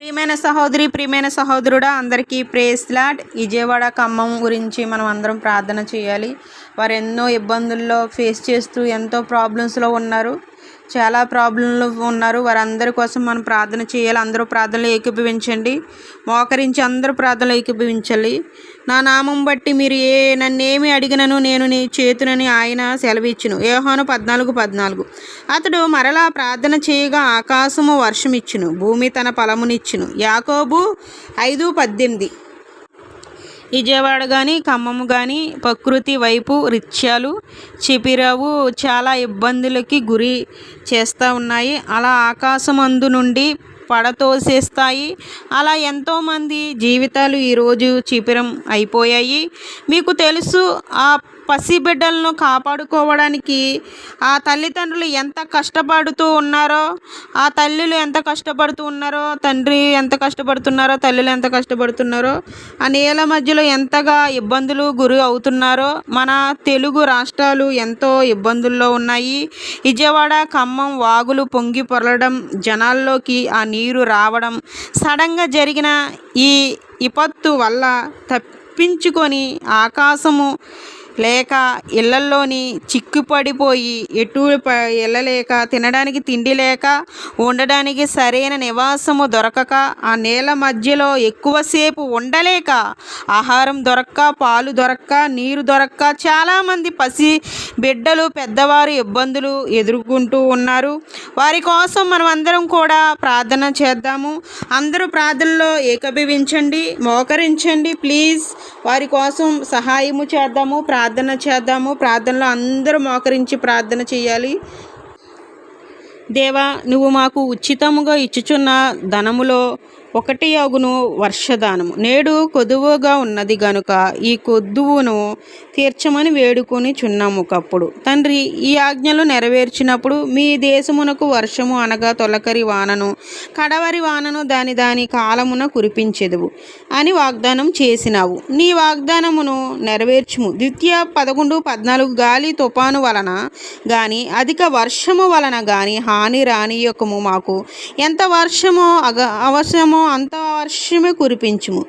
ప్రియమైన సహోదరి ప్రియమైన సహోదరుడా అందరికీ ప్రేస్ లాడ్. విజయవాడ ఖమ్మం గురించి మనం అందరం ప్రార్థన చేయాలి. వారు ఎన్నో ఇబ్బందుల్లో ఫేస్ చేస్తూ ఎంతో ప్రాబ్లమ్స్లో ఉన్నారు. చాలా ప్రాబ్లంలో ఉన్నారు. వారందరి కోసం మనం ప్రార్థన చేయాలి. అందరూ ప్రార్థనలు ఏకీభవించండి. మోకరించి అందరూ ప్రార్థనలు ఏకీభవించాలి. నా నామం బట్టి మీరు ఏ నన్నేమి అడిగినను నేను నీ చేతునని ఆయన సెలవిచ్చును. యోహాను పద్నాలుగు పద్నాలుగు. అతడు మరలా ప్రార్థన చేయగా ఆకాశము వర్షమిచ్చును. భూమి తన ఫలమునిచ్చును. యాకోబు ఐదు పద్దెనిమిది. విజయవాడ కానీ ఖమ్మం కానీ ప్రకృతి వైపు రిత్యాలు చిపిరావు చాలా ఇబ్బందులకి గురి చేస్తూ ఉన్నాయి. అలా ఆకాశమందు నుండి పడతోసేస్తాయి అలా ఎంతోమంది జీవితాలు ఈరోజు చిపిరం అయిపోయాయి. మీకు తెలుసు ఆ పసిబిడ్డలను కాపాడుకోవడానికి ఆ తల్లిదండ్రులు ఎంత కష్టపడుతూ ఉన్నారో ఆ తల్లులు ఎంత కష్టపడుతూ ఉన్నారో తండ్రి ఎంత కష్టపడుతున్నారో తల్లులు ఎంత కష్టపడుతున్నారో ఆ నేల మధ్యలో ఎంతగా ఇబ్బందులు గురి అవుతున్నారో మన తెలుగు రాష్ట్రాలు ఎంతో ఇబ్బందుల్లో ఉన్నాయి. విజయవాడ ఖమ్మం వాగులు పొంగి పొరలడం జనాల్లోకి ఆ నీరు రావడం సడన్గా జరిగిన ఈ విపత్తు వల్ల తప్పించుకొని ఆకాశము లేక ఇళ్ళల్లోని చిక్కుపడిపోయి ఎటు ప- వెళ్ళలేక తినడానికి తిండి లేక ఉండడానికి సరైన నివాసము దొరకక ఆ నేల మధ్యలో ఎక్కువసేపు ఉండలేక ఆహారం దొరక్క పాలు దొరక్క నీరు దొరక్క చాలామంది పసి బిడ్డలు పెద్దవారు ఇబ్బందులు ఎదుర్కొంటూ ఉన్నారు. వారి కోసం మనం అందరం కూడా ప్రార్థన చేద్దాము. అందరూ ప్రార్థనలో ఏకభవించండి మోకరించండి. ప్లీజ్ వారి కోసం సహాయము చేద్దాము. ప్రార్థన ప్రార్థన చేద్దాము. ప్రార్థనలో అందరూ మోకరించి ప్రార్థన చేయాలి. దేవా నువ్వు మాకు ఉచితముగా ఇచ్చుచున్న ధనములో ఒకటి అగును వర్షదానము నేడు కొదువుగా ఉన్నది గనుక ఈ కొద్దువును తీర్చమని వేడుకొని చున్నాము ఒకప్పుడు. తండ్రి ఈ ఆజ్ఞలు నెరవేర్చినప్పుడు మీ దేశమునకు వర్షము అనగా తొలకరి వానను కడవరి వానను దాని దాని కాలమున కురిపించెదువు అని వాగ్దానం చేసినావు. నీ వాగ్దానమును నెరవేర్చుము. ద్వితీయ పదకొండు పద్నాలుగు గాలి తుపాను వలన కానీ అధిక వర్షము వలన కానీ హాని రానియకము మాకు. ఎంత వర్షమో అగ అవసరమో అంత వర్షమే కురిపించుము.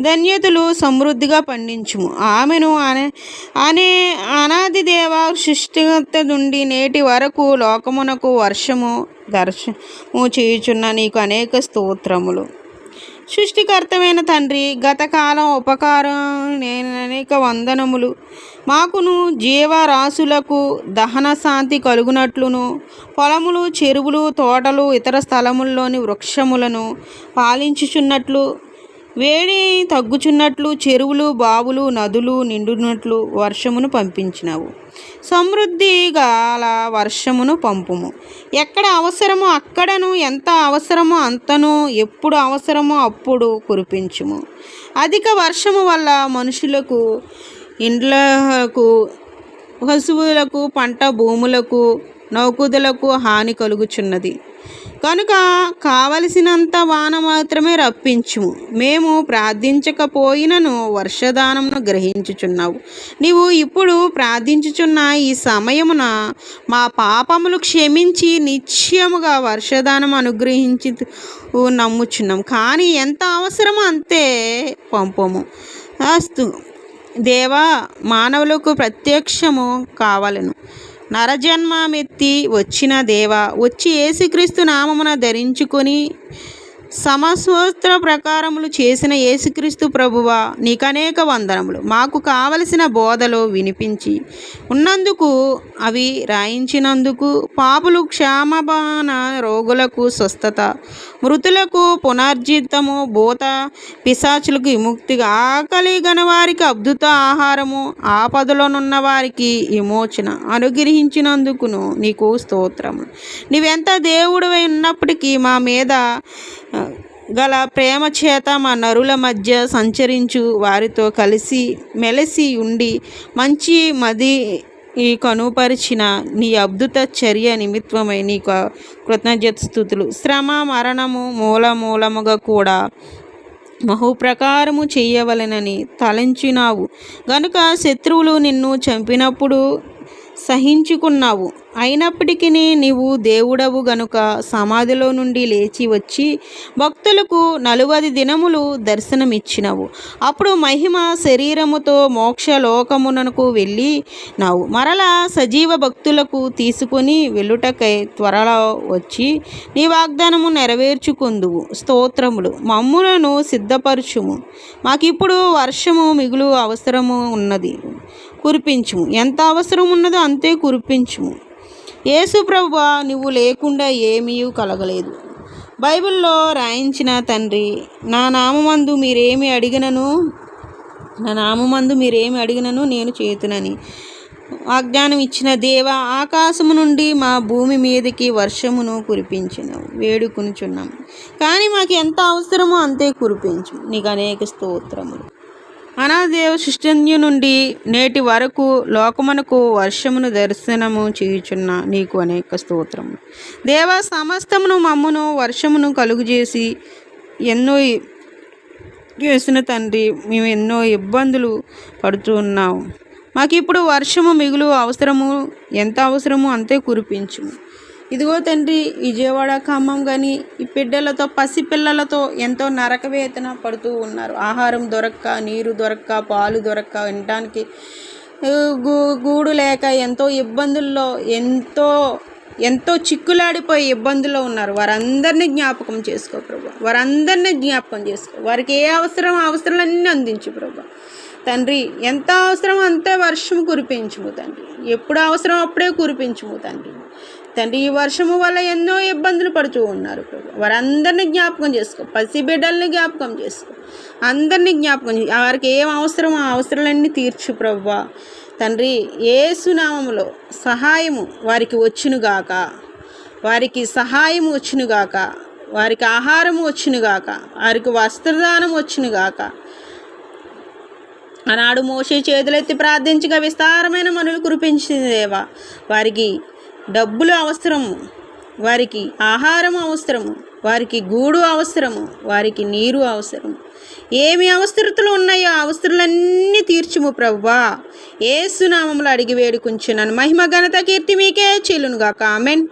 ధన్యతలు సమృద్ధిగా పండించుము. ఆమెను అనే అనే అనాది దేవ సృష్టిగత నుండి నేటి వరకు లోకమునకు వర్షము దర్శము చేయుచున్న నీకు అనేక స్తోత్రములు. సృష్టికర్తమైన తండ్రి గతకాలం ఉపకారం నేను అనేక వందనములు. మాకును జీవరాశులకు దహన శాంతి కలుగునట్లును. పొలములు చెరువులు తోటలు ఇతర స్థలముల్లోని వృక్షములను పాలించుచున్నట్లు వేడి తగ్గుచున్నట్లు చెరువులు బావులు నదులు నిండునట్లు వర్షమును పంపించినావు. సమృద్ధిగా అలా వర్షమును పంపుము. ఎక్కడ అవసరమో అక్కడను ఎంత అవసరమో అంతను ఎప్పుడు అవసరమో అప్పుడు కురిపించుము. అధిక వర్షము వల్ల మనుషులకు ఇండ్లకు పశువులకు పంట భూములకు నౌకుదులకు హాని కలుగుచున్నది. కనుక కావలసినంత వాన మాత్రమే రప్పించుము. మేము ప్రార్థించకపోయినను వర్షదానమును గ్రహించుచున్నావు. నీవు ఇప్పుడు ప్రార్థించుచున్న ఈ సమయమున మా పాపములు క్షమించి నిశ్చయముగా వర్షదానం అనుగ్రహించి నమ్ముచున్నాం. కానీ ఎంత అవసరమో అంతే పంపము. అస్తు దేవా మానవులకు ప్రత్యక్షము కావలను. నరజన్మమెత్తి వచ్చిన దేవా వచ్చి యేసుక్రీస్తు నామమున ధరించుకొని సమస్వస్త్ర ప్రకారములు చేసిన యేసుక్రీస్తు ప్రభువ నీకు అనేక వందనములు. మాకు కావలసిన బోధలు వినిపించి ఉన్నందుకు అవి రాయించినందుకు పాపులు క్షామబాన రోగులకు స్వస్థత మృతులకు పునర్జీతము భూత పిశాచులకు విముక్తిగా ఆకలి గనవారికి అద్భుత ఆహారము ఆపదలోనున్న వారికి విమోచన అనుగ్రహించినందుకును నీకు స్తోత్రము. నీవెంత దేవుడివై ఉన్నప్పటికీ మా మీద గల ప్రేమ చేత మా నరుల మధ్య సంచరించు వారితో కలిసి మెలిసి ఉండి మంచి మది ఈ కనుపరిచిన నీ అద్భుత చర్య నిమిత్తమై నీకు కృతజ్ఞత స్థుతులు. శ్రమ మరణము మూల మూలముగా కూడా మహోప్రకారము చేయవలెనని తలంచినావు. గనుక శత్రువులు నిన్ను చంపినప్పుడు సహించుకున్నావు. అయినప్పటికీ నీవు దేవుడవు గనుక సమాధిలో నుండి లేచి వచ్చి భక్తులకు నలువది దినములు దర్శనమిచ్చినవు. అప్పుడు మహిమ శరీరముతో మోక్ష లోకమునకు వెళ్ళి నావు మరలా సజీవ భక్తులకు తీసుకొని వెళ్ళుటకై త్వరలో వచ్చి నీ వాగ్దానము నెరవేర్చుకుందువు. స్తోత్రములు. మమ్ములను సిద్ధపరచుము. మాకిప్పుడు వర్షము మిగులు అవసరము ఉన్నది. కురిపించుము. ఎంత అవసరం ఉన్నదో అంతే కురిపించుము. యేసు ప్రభువా నువ్వు లేకుండా ఏమీ కలగలేదు. బైబిల్లో రాయించిన తండ్రి నా నామందు మీరేమి అడిగినను? నా నామందు మీరేమి అడిగినను నేను చేతునని. వాగ్దానం ఇచ్చిన దేవ ఆకాశము నుండి మా భూమి మీదకి వర్షమును కురిపించిన. వేడుకునిచున్నాం. కానీ మాకు ఎంత అవసరమో అంతే కురిపించు నీకు అనేక స్తోత్రములు. అనాదేవ సృష్టన్యు నుండి నేటి వరకు లోకమునకు వర్షమును దర్శనము చేయుచున్న నీకు అనేక స్తోత్రములు. దేవ సమస్తమును మమ్మును వర్షమును కలుగు చేసి ఎన్నో చేసిన తండ్రి మేము ఎన్నో ఇబ్బందులు పడుతూ ఉన్నాము. మాకు ఇప్పుడు వర్షము మిగులు అవసరము ఎంత అవసరమో అంతే కురిపించుము. ఇదిగో తండ్రి విజయవాడ ఖమ్మం కానీ ఈ బిడ్డలతో పసిపిల్లలతో ఎంతో నరక వేతన పడుతూ ఉన్నారు. ఆహారం దొరక్క నీరు దొరక్క పాలు దొరక్క వినడానికి గూ గూడు లేక ఎంతో ఇబ్బందుల్లో ఎంతో ఎంతో చిక్కులాడిపోయి ఇబ్బందుల్లో ఉన్నారు. వారందరినీ జ్ఞాపకం చేసుకో ప్రభు. వారందరినీ జ్ఞాపకం చేసుకో. వారికి ఏ అవసరం అవసరాలన్నీ అందించు ప్రభు. తండ్రి ఎంత అవసరం అంతే వర్షం కురిపించుము తండ్రి. ఎప్పుడు అవసరం అప్పుడే కురిపించుము తండ్రి. తండ్రి ఈ వర్షము వల్ల ఎన్నో ఇబ్బందులు పడుతూ ఉన్నారు ప్రభు. వారందరినీ జ్ఞాపకం చేసుకో. పసి బిడ్డల్ని జ్ఞాపకం చేసుకో. అందరినీ జ్ఞాపకం వారికి ఏం అవసరం ఆ అవసరాలన్నీ తీర్చు ప్రభు. తండ్రి ఏసునామములో సహాయము వారికి వచ్చునుగాక వారికి సహాయం వచ్చునుగాక వారికి ఆహారము వచ్చునుగాక వారికి వస్త్రదానం వచ్చునుగాక ఆనాడు మోసే చేతులెత్తి ప్రార్థించగా విస్తారమైన మనులు కురిపించింది దేవా. వారికి డబ్బులు అవసరము వారికి ఆహారం అవసరము వారికి గూడు అవసరము వారికి నీరు అవసరం ఏమి అవసరతలు ఉన్నాయో ఆ అవసరాలన్నీ తీర్చుము ప్రవ్వా ఏసునామంలో అడిగి వేడుకుంచున్నాను మహిమ ఘనత కీర్తి మీకే చెల్లునుగా కామెంట్